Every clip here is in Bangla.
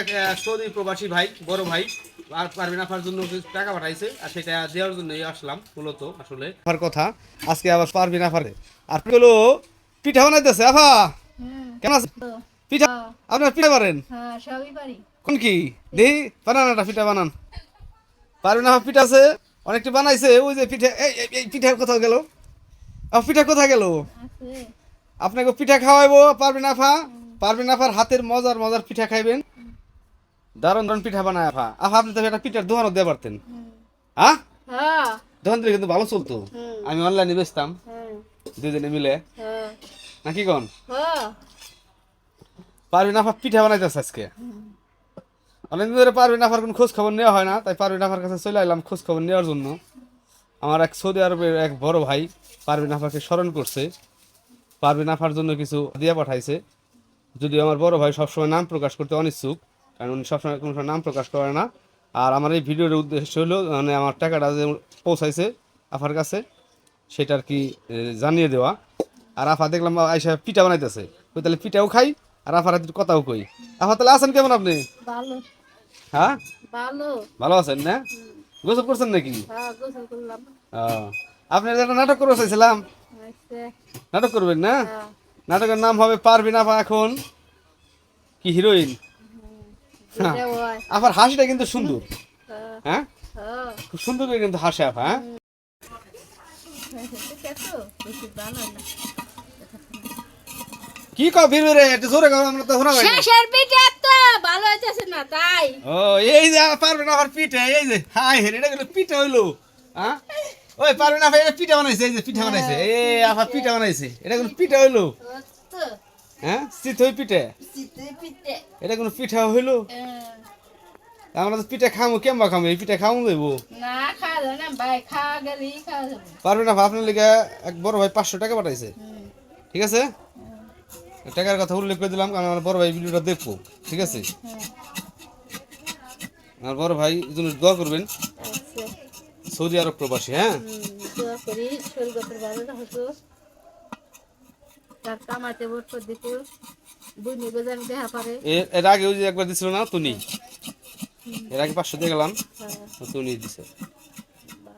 এক সৌদি প্রবাসী ভাই বড় ভাই আর পারবেন আপার জন্য টাকা পাঠাইছে আর সেটা দেওয়ার জন্যই আসলাম মূলত আসলে। আফার কথা আজকে আবার পারবেন আফারে আর হলো পিঠা বানাইতেছে আফা! কেমন আছে পিঠা আপনার পিঠা পারেন হ্যাঁ সবই পারি। কোন কি? দেহি বানান একটা পিঠা বানান। পারবেন আফা পিঠা আছে অনেকটা বানাইছে ওই যে পিঠা এই পিঠা কোথাও গেল। পিঠা কোথায় গেল? আপনাকে পিঠা খাওয়াইবো পারবেন আফা পারবেন আফার হাতের মজার মজার পিঠা খাইবেন। দারুণ দারুণ পিঠা বানায় আফা আফা আপনি তো একটা পিঠার দোকানও দিয়ে পারতেন। হ্যাঁ। দোকান থেকে কিন্তু ভালো চলতো। আমি অনলাইনে বেচতাম। দুজনে মিলে। হ্যাঁ। নাকি কন? হ্যাঁ। পারবেন আফা পিঠা বানাইতেছে আজকে। অনেকদিন ধরে পারবেন আফার কোনো খোঁজ খবর নেওয়া হয় না তাই পারবেন আফার কাছে চলে এলাম খোঁজ খবর নেওয়ার জন্য। আমার এক সৌদি আরবের এক বড় ভাই পারবেন আফাকে স্মরণ করছে। পারবেন নাফার জন্য কিছু দিয়ে পাঠাইছে। যদিও আমার বড় ভাই সবসময় নাম প্রকাশ করতে অনিচ্ছুক। কারণ উনি সবসময় কোনো নাম প্রকাশ করে না। আর আমার এই ভিডিওর উদ্দেশ্য হলো মানে আমার টাকাটা যে পৌঁছাইছে আফার কাছে সেটা আর কি জানিয়ে দেওয়া। আর আফা দেখলাম আইসা পিঠা বানাইতেছে। ওই তাহলে পিঠাও খাই আর আফার হাতের কথাও কই। আফা তাহলে আছেন কেমন আপনি? ভালো। হ্যাঁ? ভালো। ভালো আছেন না? গোসল করছেন নাকি? হ্যাঁ গোসল করলাম। ও, আপনি একটা নাটক করে চাইছিলাম। আচ্ছা। নাটক করবেন না? হ্যাঁ। নাটকের নাম হবে পারবিন আফা এখন। কি হিরোইন? হ্যাঁ। এটা আফার হাসিটা কিন্তু সুন্দর। হ্যাঁ। হ্যাঁ? হ্যাঁ। খুব সুন্দর করে কিন্তু হাসে আফা হ্যাঁ? না কি ভিড় রে? একটু জোরে কও আমরা তো শোনা পাই শেষের পিঠা তো ভালো হইতেছে না তাই। ও এই যে পারবেন আফার পিঠে এই যে হাই হেরে এটা গেলো পিঠে হইল হ্যাঁ? ওই পারবেন আফা এটা পিঠা বানাইছে এই যে পিঠা বানাইছে এই আফা পিঠা বানাইছে এটা কোনো পিঠা হইল। তো হ্যাঁ? চিতই পিঠে? পিঠে। এটা কোনো পিঠা হইল? আমরা তো পিঠা খামো কেমবা খামো? এই পিঠা খামো দেবো খাওয়া না আপনার লিগে এক বড় ভাই পাঁচশো টাকা পাঠাইছে। ঠিক আছে? টাকার কথা উল্লেখ করে দিলাম কারণ আমার বড় ভাই ভিডিওটা দেখব। ঠিক আছে? আমার বড় ভাই জন্য দোয়া করবেন। আচ্ছা। সৌদি আরব প্রবাসী হ্যাঁ? এর আগে ওই যে একবার দিছিল না তুনি? এর আগে পাঁচশো দিয়ে গেলাম হ্যাঁ, তুনি দিছে।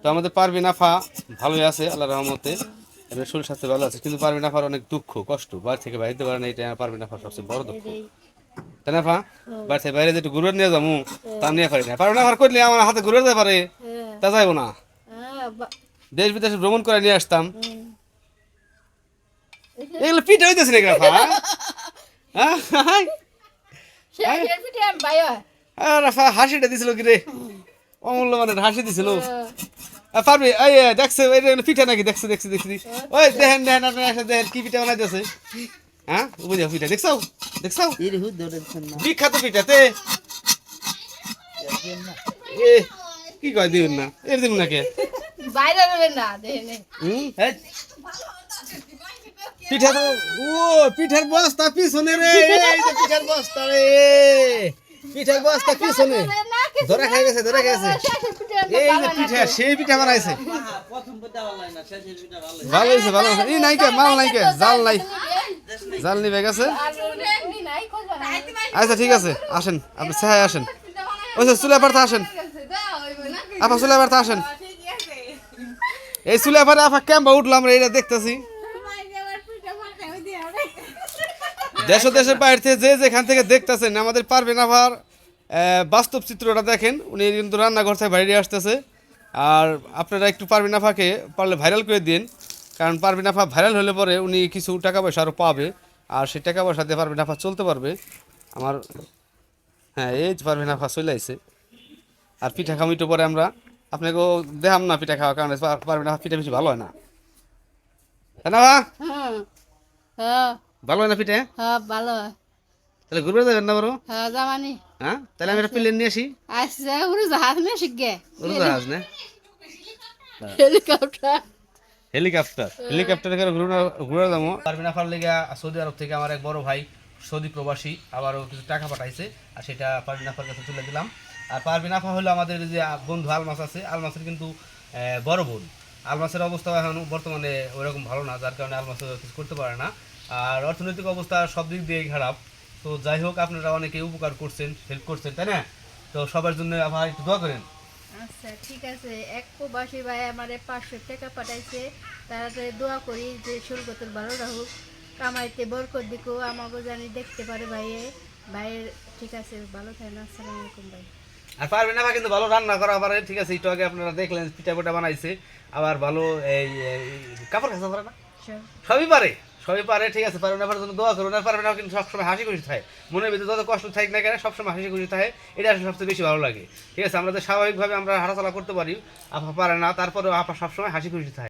তো আমাদের পারবিন আফা ভালোই আছে আল্লাহ রহমতে। এবার শরীর স্বাস্থ্য ভালো আছে কিন্তু পারবিন আফার অনেক দুঃখ কষ্ট। বাড়ি থেকে বাইরে পারে না এটা আমার পারবিন আফার সবচেয়ে বড় দুঃখ। তাই না আফা বাড়ি থেকে বাইরে যেটু ঘুরে নিয়ে যাব তা নিয়ে পারি না। পারবিন আফার করলে আমার হাতে ঘুরে যেতে পারে। হ্যাঁ। তা যাইবো না। হ্যাঁ দেশ বিদেশে ভ্রমণ করে নিয়ে আসতাম। এগুলো পিঠে হইতেছে নাকি রাফা হ্যাঁ? হ্যাঁ? হয়। রাফা হাসিটা দিছিল কি রে অমূল্য মানে হাসি দিছিল হ্যাঁ, পারবি? এই দেখছে পিঠা নাকি? দেখছে দেখছে দেখছি ওই দেখেন দেখেন আপনি আসলে দেখেন কি পিঠা বানাইতেছে। হ্যাঁ? বুঝে পিঠা দেখছাও দেখছাও বিখ্যাত পিঠাতে এ কি কয় দিবেন না? এর দিবেন না কে? বাইরে না দেখে নে। হুম? এই। পিঠা তো ও পিঠার বস্তা পিছনে রে এই যে পিঠার বস্তা। রে। পিঠার বস্তা পিছনে। ধরে খাই গেছে ধরে গেছে। এই যে পিঠা সেই পিঠা বানাইছে। ভালো হয়েছে ভালো হয়েছে। এই নাইকে মাল নাইকে জাল নাই। জাল নিবে গেছে। আচ্ছা ঠিক আছে আসেন আপনি সাহায় আসেন। ওই চুলে পারতে আসেন। আপা চুলে পারতে আসেন। এই চুলে পারে আপা ক্যাম্পা উঠলাম রে এটা দেখতেছি। দেশ দেশের বাইরে থেকে যে যেখান থেকে দেখতেছেন আমাদের পারবেন আবার বাস্তব চিত্রটা দেখেন উনি কিন্তু রান্নাঘর থেকে বাইরে আসতেছে। আর আপনারা একটু পারবেন আফাকে পারলে ভাইরাল করে দিন কারণ পারবেন আফা ভাইরাল হলে পরে উনি কিছু টাকা পয়সা আরও পাবে আর সেই টাকা পয়সা দিয়ে পারবেন আফা চলতে পারবে। আমার হ্যাঁ এই যে পারবেন আফা চলে আইছে। আর পিঠা খাম একটু পরে আমরা আপনাকেও দেখাম না পিঠা খাওয়া কারণে পারবেন আফা পিঠা বেশি ভালো হয় না। না? হুম, হ্যাঁ, ভালো হয় না পিঠা হ্যাঁ, ভালো। হয়। তাহলে ঘুরবে যাবেন না বড়? হ্যাঁ, জামানি। হ্যাঁ তাহলে আমি একটা প্লেন নিয়ে আসি। আসছে, উড়ে জাহাজ নিয়ে শিখবে। উড়োজাহাজ না। হেলিকপ্টার। হেলিকপ্টার। হেলিকপ্টারে করে ঘুরে ঘুরে যাব। পারবিন আফার লেগে সৌদি আরব থেকে আমার এক বড় ভাই সৌদি প্রবাসী আবারও কিছু টাকা পাঠাইছে আর সেটা পারবিন আফার কাছে তুলে দিলাম। আর পারবিন আফা হলো আমাদের যে বন্ধু আলমাস আছে আলমাসের কিন্তু আহ, বড় বোন। আলমাসের অবস্থা এখন বর্তমানে ওইরকম ভালো না, যার কারণে আলমাস কিছু করতে পারে না। আর অর্থনৈতিক অবস্থা সব দিক দিয়ে খারাপ। তো যাই হোক, আপনারা অনেকে উপকার করছেন হেল্প করছেন, তাই না? তো সবার জন্য আবার একটু দোয়া করেন। আচ্ছা ঠিক আছে। এক প্রবাসী ভাই আমারে পাঁচশো টাকা পাঠাইছে। তাড়াতাড়ি দোয়া করি যে শুল্কতুল ভালো রাহুক কামাইতে বরকত দিকো আমাকে জানি দেখতে পারে ভাইয়ে। ভাইয়ের ঠিক আছে, ভালো থাকে না আসসালামু ভাই। আর পারবে না কিন্তু ভালো রান্না করা পারে ঠিক আছে একটু আগে আপনারা দেখলেন পিঠা পিঠা বানাইছে আবার ভালো এই কাপড় কাঁচা পারে না? সবই পারে সবই পারে ঠিক আছে পারবেন না জন্য দোয়া করুন আর পারবেন না কিন্তু সবসময় হাসি খুশি থাকে। মনের ভিতরে যত কষ্ট থাকে না কেন সবসময় হাসি খুশি থাকে এটা আসলে সবচেয়ে বেশি ভালো লাগে। ঠিক আছে আমরা তো স্বাভাবিকভাবে আমরা হাঁটাচলা করতে পারি আপা পারে না তারপরেও আপা সবসময় হাসি খুশি থাকে।